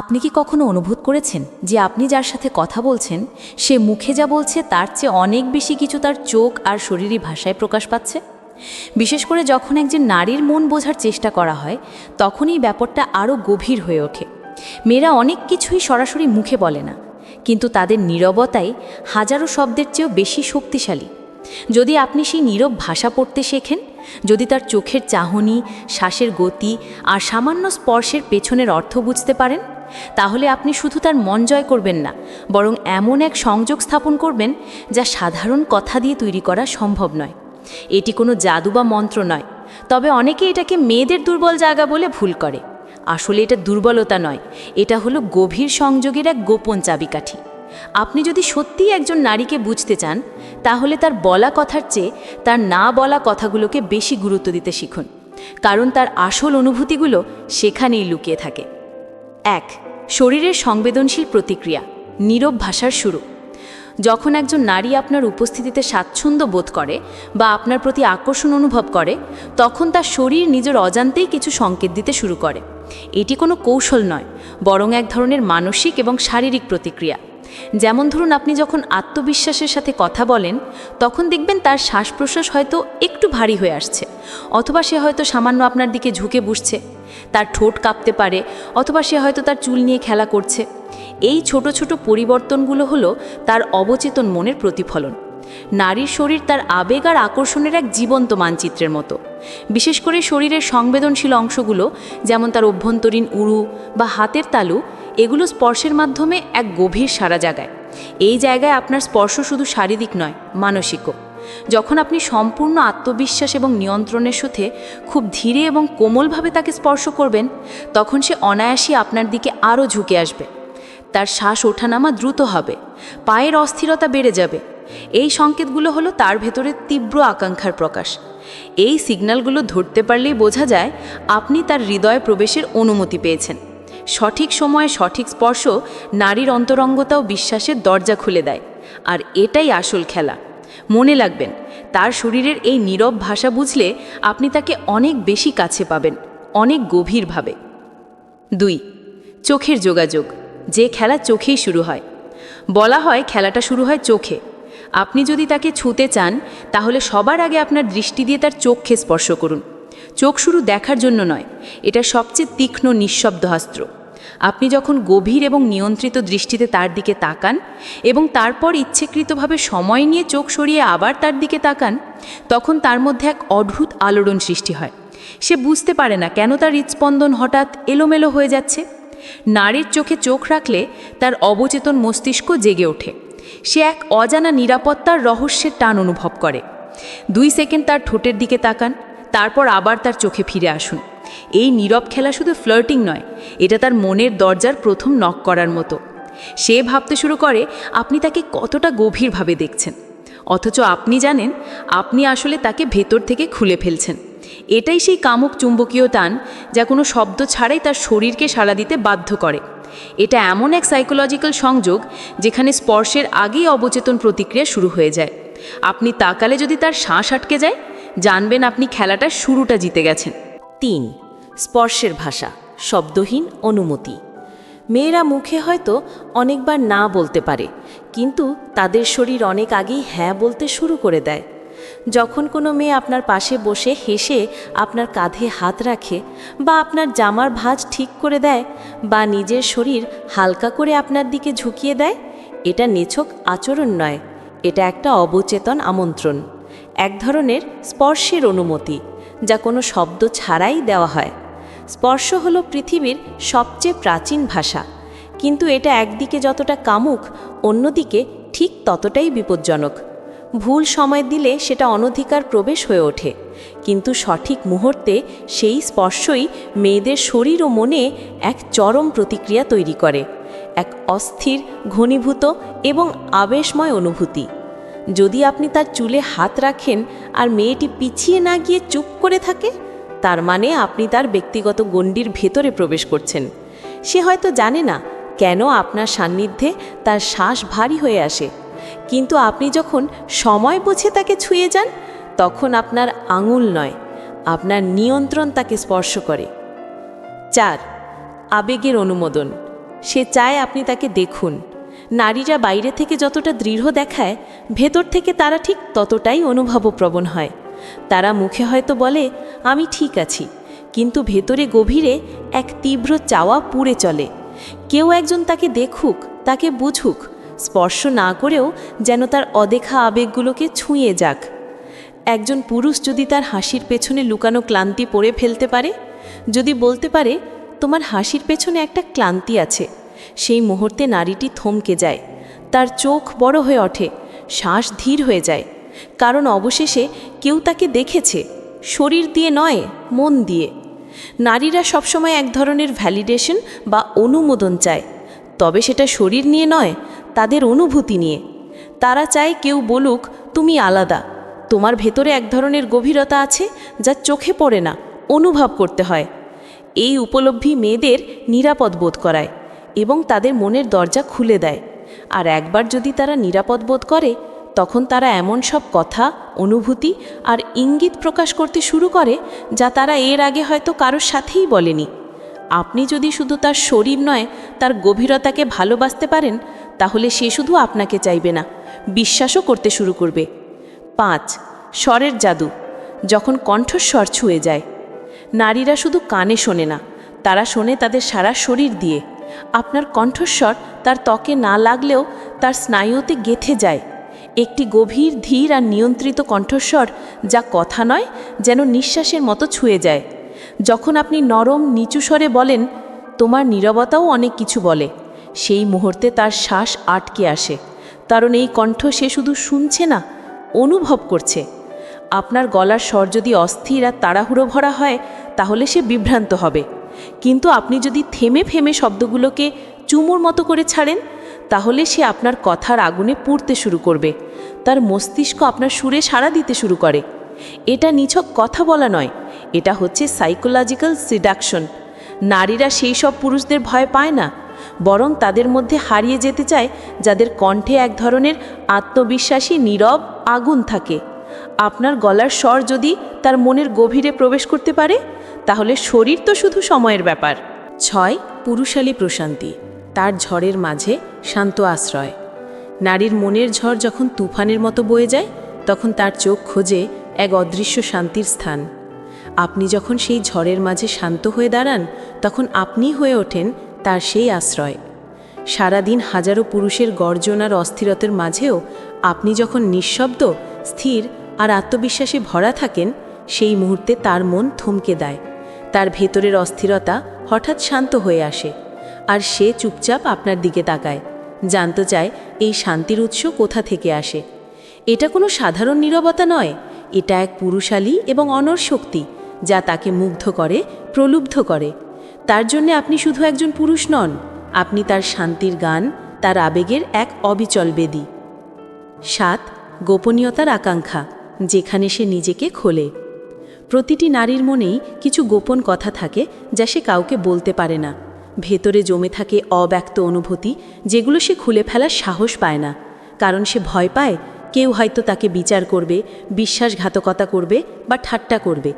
আপনি কি কখনো অনুভব করেছেন যে আপনি যার সাথে কথা বলছেন, সে মুখে যা বলছে তার চেয়ে অনেক বেশি কিছু তার চোখ আর শরীরী ভাষায় প্রকাশ পাচ্ছে? বিশেষ করে যখন একজন নারীর মন বোঝার চেষ্টা করা হয় তখন এই ব্যাপারটা আরও গভীর হয়ে ওঠে। মেয়েরা অনেক কিছুই সরাসরি মুখে বলে না, কিন্তু তাদের নীরবতাই হাজারো শব্দের চেয়েও বেশি শক্তিশালী। যদি আপনি সেই নীরব ভাষা পড়তে শেখেন, যদি তার চোখের চাহনি, শ্বাসের গতি আর সামান্য স্পর্শের পেছনের অর্থ বুঝতে পারেন তাহলে আপনি শুধু তার মন জয় করবেন না, বরং এমন এক সংযোগ স্থাপন করবেন যা সাধারণ কথা দিয়ে তৈরি করা সম্ভব নয়। এটি কোনো জাদু বা মন্ত্র নয়, তবে অনেকে এটাকে মেয়েদের দুর্বল জায়গা বলে ভুল করে। আসলে এটা দুর্বলতা নয়, এটা হলো গভীর সংযোগের এক গোপন চাবিকাঠি। আপনি যদি সত্যিই একজন নারীকে বুঝতে চান, তাহলে তার বলা কথার চেয়ে তার না বলা কথাগুলোকে বেশি গুরুত্ব দিতে শিখুন, কারণ তার আসল অনুভূতিগুলো সেখানেই লুকিয়ে থাকে। এক, শরীরের সংবেদনশীল প্রতিক্রিয়া, নীরব ভাষার শুরু। যখন একজন নারী আপনার উপস্থিতিতে স্বাচ্ছন্দ্য বোধ করে বা আপনার প্রতি আকর্ষণ অনুভব করে, তখন তার শরীর নিজের অজান্তেই কিছু সংকেত দিতে শুরু করে। এটি কোনো কৌশল নয়, বরং এক ধরনের মানসিক এবং শারীরিক প্রতিক্রিয়া। যেমন ধরুন, আপনি যখন আত্মবিশ্বাসের সাথে কথা বলেন, তখন দেখবেন তার শ্বাস প্রশ্বাস হয়তো একটু ভারী হয়ে আসছে। অথবা সে হয়তো সামান্য আপনার দিকে ঝুঁকে বসছে তার ঠোঁট কাঁপতে পারে, অথবা সে হয়তো তার চুল নিয়ে খেলা করছে। এই ছোট ছোট পরিবর্তনগুলো হলো তার অবচেতন মনের প্রতিফলন। নারীর শরীর তার আবেগ আর আকর্ষণের এক জীবন্ত মানচিত্রের মতো। বিশেষ করে শরীরের সংবেদনশীল অংশগুলো, যেমন তার অভ্যন্তরীণ উড়ু বা হাতের তালু, এগুলো স্পর্শের মাধ্যমে এক গভীর সারা জাগায়। এই জায়গায় আপনার স্পর্শ শুধু শারীরিক নয়, মানসিকও। যখন আপনি সম্পূর্ণ আত্মবিশ্বাস এবং নিয়ন্ত্রণের সাথে খুব ধীরে এবং কোমলভাবে তাকে স্পর্শ করবেন, তখন সে অনায়াসই আপনার দিকে আরও ঝুঁকে আসবে। তার শ্বাস ওঠানামা দ্রুত হবে, পায়ের অস্থিরতা বেড়ে যাবে। এই সংকেতগুলো হলো তার ভেতরে তীব্র আকাঙ্ক্ষার প্রকাশ। এই সিগন্যালগুলো ধরতে পারলেই বোঝা যায় আপনি তার হৃদয়ে প্রবেশের অনুমতি পেয়েছেন। সঠিক সময়ে সঠিক স্পর্শ নারীর অন্তরঙ্গতা ও বিশ্বাসের দরজা খুলে দেয়, আর এটাই আসল খেলা। মনে লাগবেন, তার শরীরের এই নীরব ভাষা বুঝলে আপনি তাকে অনেক বেশি কাছে পাবেন, অনেক গভীরভাবে। দুই, চোখের যোগাযোগ, যে খেলা চোখেই শুরু হয়। বলা হয় খেলাটা শুরু হয় চোখে। আপনি যদি তাকে ছুঁতে চান, তাহলে সবার আগে আপনার দৃষ্টি দিয়ে তার চোখকে স্পর্শ করুন। চোখ শুরু দেখার জন্য নয়, এটা সবচেয়ে তীক্ষ্ণ নিঃশব্দ হাস্ত্র আপনি যখন গভীর এবং নিয়ন্ত্রিত দৃষ্টিতে তার দিকে তাকান এবং তারপর ইচ্ছেকৃতভাবে সময় নিয়ে চোখ সরিয়ে আবার তার দিকে তাকান, তখন তার মধ্যে এক অদ্ভুত আলোড়ন সৃষ্টি হয়। সে বুঝতে পারে না কেন তার হৃৎস্পন্দন হঠাৎ এলোমেলো হয়ে যাচ্ছে। নারীর চোখে চোখ রাখলে তার অবচেতন মস্তিষ্ক জেগে ওঠে। সে এক অজানা নিরাপত্তার রহস্যের টান অনুভব করে। দুই সেকেন্ড তার ঠোঁটের দিকে তাকান, তারপর আবার তার চোখে ফিরে আসুন। এই নীরব খেলা শুধু ফ্লার্টিং নয়, এটা তার মনের দরজার প্রথম নক করার মতো। সে ভাবতে শুরু করে, আপনি তাকে কতটা গভীরভাবে দেখছেন? অথচ আপনি জানেন, আপনি আসলে তাকে ভেতর থেকে খুলে ফেলছেন। এটাই সেই কামুক চুম্বকীয় টান যা কোনো শব্দ ছাড়াই তার শরীরকে সাড়া দিতে বাধ্য করে। এটা এমন এক সাইকোলজিক্যাল সংযোগ যেখানে স্পর্শের আগেই অবচেতন প্রতিক্রিয়া শুরু হয়ে যায়। আপনি তাকালে যদি তার শ্বাস আটকে যায়, জানবেন আপনি খেলাটার শুরুটা জিতে গেছেন। তিন, স্পর্শের ভাষা, শব্দহীন অনুমতি। মেয়েরা মুখে হয়তো অনেকবার না বলতে পারে, কিন্তু তাদের শরীর অনেক আগেই হ্যাঁ বলতে শুরু করে দেয়। যখন কোনো মেয়ে আপনার পাশে বসে হেসে আপনার কাঁধে হাত রাখে বা আপনার জামার ভাঁজ ঠিক করে দেয় বা নিজের শরীর হালকা করে আপনার দিকে ঝুঁকিয়ে দেয়, এটা নিছক আচরণ নয়, এটা একটা অবচেতন আমন্ত্রণ। এক ধরনের স্পর্শের অনুমতি। যা কোনো শব্দ ছাড়াই দেওয়া হয়। স্পর্শ হলো পৃথিবীর সবচেয়ে প্রাচীন ভাষা। কিন্তু এটা একদিকে যতটা কামুক, অন্যদিকে ঠিক ততটাই বিপজ্জনক। ভুল সময় দিলে সেটা অনধিকার প্রবেশ হয়ে ওঠে। কিন্তু সঠিক মুহূর্তে সেই স্পর্শই মেয়েদের শরীর ও মনে এক চরম প্রতিক্রিয়া তৈরি করে, এক অস্থির, ঘনীভূত এবং আবেশময় অনুভূতি। যদি আপনি তার চুলে হাত রাখেন আর মেয়েটি পিছিয়ে না গিয়ে চুপ করে থাকে, তার মানে আপনি তার ব্যক্তিগত গণ্ডির ভেতরে প্রবেশ করছেন। সে হয়তো জানে না কেন আপনার সান্নিধ্যে তার শ্বাস ভারী হয়ে আসে। কিন্তু আপনি যখন সময় বুঝে তাকে ছুঁয়ে যান, তখন আপনার আঙুল নয়, আপনার নিয়ন্ত্রণ তাকে স্পর্শ করে। চার, আবেগের অনুমোদন। সে চায় আপনি তাকে দেখুন নারীরা বাইরে থেকে যতটা দৃঢ় দেখায়, ভেতর থেকে তারা ঠিক ততটাই অনুভবপ্রবণ হয়। তারা মুখে হয়তো বলে, আমি ঠিক আছি। কিন্তু ভেতরে গভীরে এক তীব্র চাওয়া পুড়ে চলে। কেউ একজন তাকে দেখুক, তাকে বুঝুক, স্পর্শ না করেও যেন তার অদেখা আবেগগুলোকে ছুঁয়ে যাক। একজন পুরুষ যদি তার হাসির পেছনে লুকানো ক্লান্তি পড়ে ফেলতে পারে, যদি বলতে পারে, তোমার হাসির পেছনে একটা ক্লান্তি আছে। সেই মুহূর্তে নারীটি থমকে যায়। তার চোখ বড় হয়ে ওঠে, শ্বাস ধীর হয়ে যায়। কারণ অবশেষে কেউ তাকে দেখেছে, শরীর দিয়ে নয়, মন দিয়ে। নারীরা সবসময় এক ধরনের ভ্যালিডেশন বা অনুমোদন চায়। তবে সেটা শরীর নিয়ে নয়, তাদের অনুভূতি নিয়ে। তারা চায় কেউ বলুক, তুমি আলাদা। তোমার ভেতরে এক ধরনের গভীরতা আছে যা চোখে পড়ে না, অনুভব করতে হয়। এই উপলব্ধি মেয়েদের নিরাপদ বোধ করায়। এবং তাদের মনের দরজা খুলে দেয়। আর একবার যদি তারা নিরাপদ বোধ করে, তখন তারা এমন সব কথা, অনুভূতি আর ইঙ্গিত প্রকাশ করতে শুরু করে, যা তারা এর আগে হয়তো কারোর সাথেই বলেনি। আপনি যদি শুধু তার শরীর নয়, তার গভীরতাকে ভালোবাসতে পারেন, তাহলে সে শুধু আপনাকে চাইবে না, বিশ্বাসও করতে শুরু করবে। পাঁচ, স্বরের জাদু, যখন কণ্ঠস্বর ছুঁয়ে যায়। নারীরা শুধু কানে শোনে না, তারা শোনে তাদের সারা শরীর দিয়ে। আপনার কণ্ঠস্বর তার ত্বকে না লাগলেও তার স্নায়ুতে গেথে যায়। একটি গভীর, ধীর আর নিয়ন্ত্রিত কণ্ঠস্বর যা কথা নয়, যেন নিঃশ্বাসের মতো ছুঁয়ে যায়। যখন আপনি নরম, নিচু স্বরে বলেন, তোমার নীরবতাও অনেক কিছু বলে। সেই মুহূর্তে তার শ্বাস আটকে আসে। কারণ এই কণ্ঠ সে শুধু শুনছে না, অনুভব করছে। আপনার গলার স্বর যদি অস্থির আর তাড়াহুড়ো ভরা হয়, তাহলে সে বিভ্রান্ত হবে। কিন্তু আপনি যদি থেমে ফেমে শব্দগুলোকে চুমুর মতো করে ছাড়েন, তাহলে সে আপনার কথার আগুনে পুড়তে শুরু করবে। তার মস্তিষ্ক আপনার সুরে সাড়া দিতে শুরু করে। এটা নিছক কথা বলা নয়, এটা হচ্ছে সাইকোলজিক্যাল সিডাকশন নারীরা সেই সব পুরুষদের ভয় পায় না, বরং তাদের মধ্যে হারিয়ে যেতে চায়, যাদের কণ্ঠে এক ধরনের আত্মবিশ্বাসী, নীরব আগুন থাকে। আপনার গলার স্বর যদি তার মনের গভীরে প্রবেশ করতে পারে, তাহলে শরীর তো শুধু সময়ের ব্যাপার। ছয়, পুরুষালী প্রশান্তি। তার ঝড়ের মাঝে শান্ত আশ্রয়। নারীর মনের ঝড় যখন তুফানের মতো বয়ে যায়, তখন তার চোখ খোঁজে এক অদৃশ্য শান্তির স্থান। আপনি যখন সেই ঝড়ের মাঝে শান্ত হয়ে দাঁড়ান, তখন আপনি হয়ে ওঠেন তার সেই আশ্রয়। সারাদিন হাজারো পুরুষের গর্জন আর অস্থিরতার মাঝেও আপনি যখন নিঃশব্দ, স্থির আর আত্মবিশ্বাসে ভরা থাকেন, সেই মুহূর্তে তার মন থমকে দেয়। তার ভেতরের অস্থিরতা হঠাৎ শান্ত হয়ে আসে। আর সে চুপচাপ আপনার দিকে তাকায়, জানতে চায় এই শান্তির উৎস কোথা থেকে আসে। এটা কোনো সাধারণ নীরবতা নয়, এটা এক পুরুষালী এবং অনর শক্তি, যা তাকে মুগ্ধ করে, প্রলুব্ধ করে। তার জন্য আপনি শুধু একজন পুরুষ নন, আপনি তার শান্তির গান, তার আবেগের এক অবিচল বেদি। সাত, গোপনীয়তার আকাঙ্ক্ষা। যেখানে সে নিজেকে খোলে। প্রতিটি নারীর মনেই কিছু গোপন কথা থাকে যা সে কাউকে বলতে পারে না। ভেতরে জমে থাকে অব্যক্ত অনুভূতি যেগুলো সে খুলে ফেলার সাহস পায় না। কারণ সে ভয় পায় কেউ হয়তো তাকে বিচার করবে, বিশ্বাসঘাতকতা করবে বা ঠাট্টা করবে।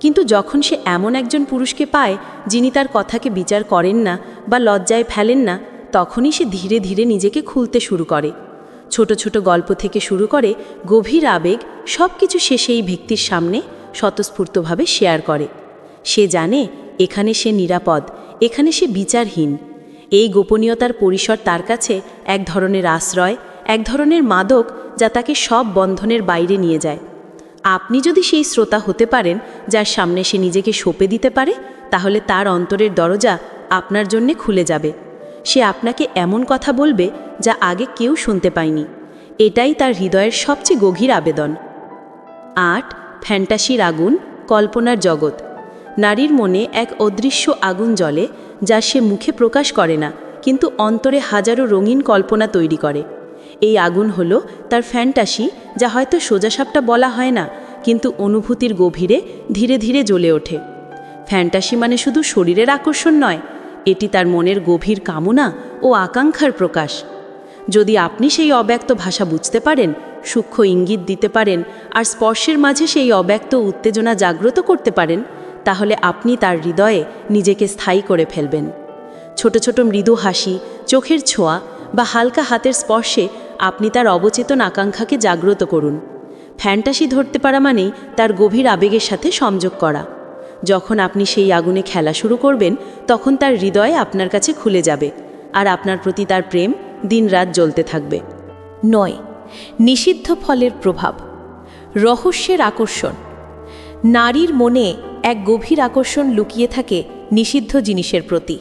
কিন্তু যখন সে এমন একজন পুরুষকে পায় যিনি তার কথাকে বিচার করেন না বা লজ্জায় ফেলেন না, তখনই সে ধীরে ধীরে নিজেকে খুলতে শুরু করে। ছোট ছোট গল্প থেকে শুরু করে গভীর আবেগ সব কিছু সে সেই ব্যক্তির সামনে স্বতঃস্ফূর্তভাবে শেয়ার করে। সে জানে এখানে সে নিরাপদ, এখানে সে বিচারহীন। এই গোপনীয়তার পরিসর তার কাছে এক ধরনের আশ্রয়, এক ধরনের মাদক যা তাকে সব বন্ধনের বাইরে নিয়ে যায়। আপনি যদি সেই শ্রোতা হতে পারেন, যার সামনে সে নিজেকে সঁপে দিতে পারে, তাহলে তার অন্তরের দরজা আপনার জন্যে খুলে যাবে। সে আপনাকে এমন কথা বলবে যা আগে কেউ শুনতে পায়নি। এটাই তার হৃদয়ের সবচেয়ে গভীর আবেদন। আট, ফ্যান্টাসির আগুন, কল্পনার জগৎ। নারীর মনে এক অদৃশ্য আগুন জ্বলে, যা সে মুখে প্রকাশ করে না, কিন্তু অন্তরে হাজারো রঙিন কল্পনা তৈরি করে। এই আগুন হলো তার ফ্যান্টাসি, যা হয়তো সোজাসাপটা বলা হয় না, কিন্তু অনুভূতির গভীরে ধীরে ধীরে জ্বলে ওঠে। ফ্যান্টাসি মানে শুধু শরীরের আকর্ষণ নয় এটি তার মনের গভীর কামনা ও আকাঙ্ক্ষার প্রকাশ। যদি আপনি সেই অব্যক্ত ভাষা বুঝতে পারেন, সূক্ষ্ম ইঙ্গিত দিতে পারেন আর স্পর্শের মাঝে সেই অব্যক্ত উত্তেজনা জাগ্রত করতে পারেন, তাহলে আপনি তার হৃদয়ে নিজেকে স্থায়ী করে ফেলবেন। ছোট ছোট মৃদু হাসি, চোখের ছোঁয়া বা হালকা হাতের স্পর্শে আপনি তার অবচেতন আকাঙ্ক্ষাকে জাগ্রত করুন। ফ্যান্টাসি ধরতে পারা মানেই তার গভীর আবেগের সাথে সংযোগ করা। যখন আপনি সেই আগুনে খেলা শুরু করবেন, তখন তার হৃদয় আপনার কাছে খুলে যাবে আর আপনার প্রতি তার প্রেম দিনরাত জ্বলতে থাকবে। নয়, নিষিদ্ধ ফলের প্রভাব। রহস্যের আকর্ষণ। নারীর মনে এক গভীর আকর্ষণ লুকিয়ে থাকে নিষিদ্ধ জিনিসের প্রতি।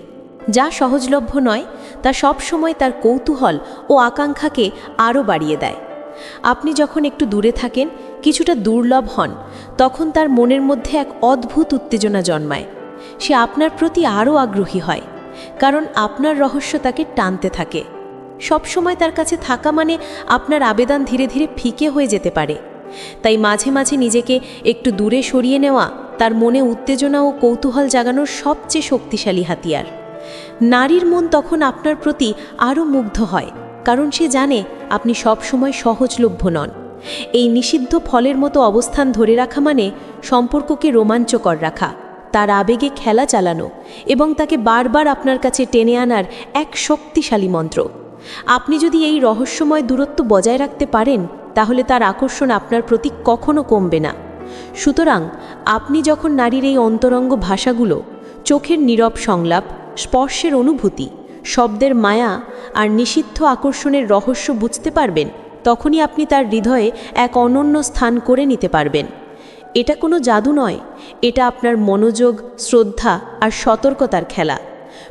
যা সহজলভ্য নয়, তা সবসময় তার কৌতূহল ও আকাঙ্ক্ষাকে আরও বাড়িয়ে দেয়। আপনি যখন একটু দূরে থাকেন, কিছুটা দুর্লভ হন, তখন তার মনের মধ্যে এক অদ্ভুত উত্তেজনা জন্মায়। সে আপনার প্রতি আরও আগ্রহী হয়, কারণ আপনার রহস্য তাকে টানতে থাকে। সবসময় তার কাছে থাকা মানে আপনার আবেদন ধীরে ধীরে ফিকে হয়ে যেতে পারে। তাই মাঝে মাঝে নিজেকে একটু দূরে সরিয়ে নেওয়া তার মনে উত্তেজনা ও কৌতূহল জাগানোর সবচেয়ে শক্তিশালী হাতিয়ার। নারীর মন তখন আপনার প্রতি আরও মুগ্ধ হয়। কারণ সে জানে আপনি সবসময় সহজলভ্য নন। এই নিষিদ্ধ ফলের মতো অবস্থান ধরে রাখা মানে সম্পর্ককে রোমাঞ্চকর রাখা, তার আবেগে খেলা চালানো এবং তাকে বারবার আপনার কাছে টেনে আনার এক শক্তিশালী মন্ত্র। আপনি যদি এই রহস্যময় দূরত্ব বজায় রাখতে পারেন, তাহলে তার আকর্ষণ আপনার প্রতি কখনো কমবে না। সুতরাং আপনি যখন নারীর এই অন্তরঙ্গ ভাষাগুলো, চোখের নীরব সংলাপ, স্পর্শের অনুভূতি শব্দের মায়া আর নিষিদ্ধ আকর্ষণের রহস্য বুঝতে পারবেন, তখনই আপনি তার হৃদয়ে এক অনন্য স্থান করে নিতে পারবেন। এটা কোনো জাদু নয়, এটা আপনার মনোযোগ, শ্রদ্ধা আর সতর্কতার খেলা।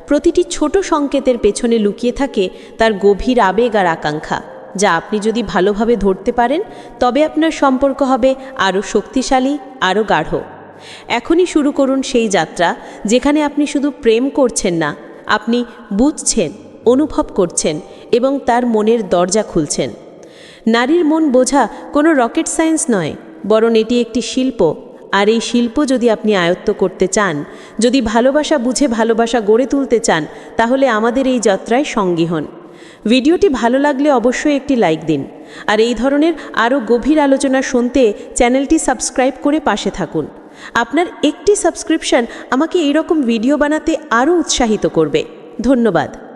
প্রতিটি ছোট সংকেতের পেছনে লুকিয়ে থাকে তার গভীর আবেগ আর আকাঙ্ক্ষা, যা আপনি যদি ভালোভাবে ধরতে পারেন, তবে আপনার সম্পর্ক হবে আরও শক্তিশালী, আরও গাঢ়। এখনই শুরু করুন সেই যাত্রা, যেখানে আপনি শুধু প্রেম করছেন না আপনি বুঝছেন, অনুভব করছেন এবং তার মনের দরজা খুলছেন। নারীর মন বোঝা কোনো রকেট সায়েন্স নয়, বরং এটি একটি শিল্প। আর এই শিল্প যদি আপনি আয়ত্ত করতে চান, যদি ভালোবাসা বুঝে ভালোবাসা গড়ে তুলতে চান, তাহলে আমাদের এই যাত্রায় সঙ্গী হন। ভিডিওটি ভালো লাগলে অবশ্যই একটি লাইক দিন। আর এই ধরনের আরও গভীর আলোচনা শুনতে চ্যানেলটি সাবস্ক্রাইব করে পাশে থাকুন। আপনার একটি সাবস্ক্রিপশন আমাকে এরকম ভিডিও বানাতে আরও উৎসাহিত করবে। ধন্যবাদ।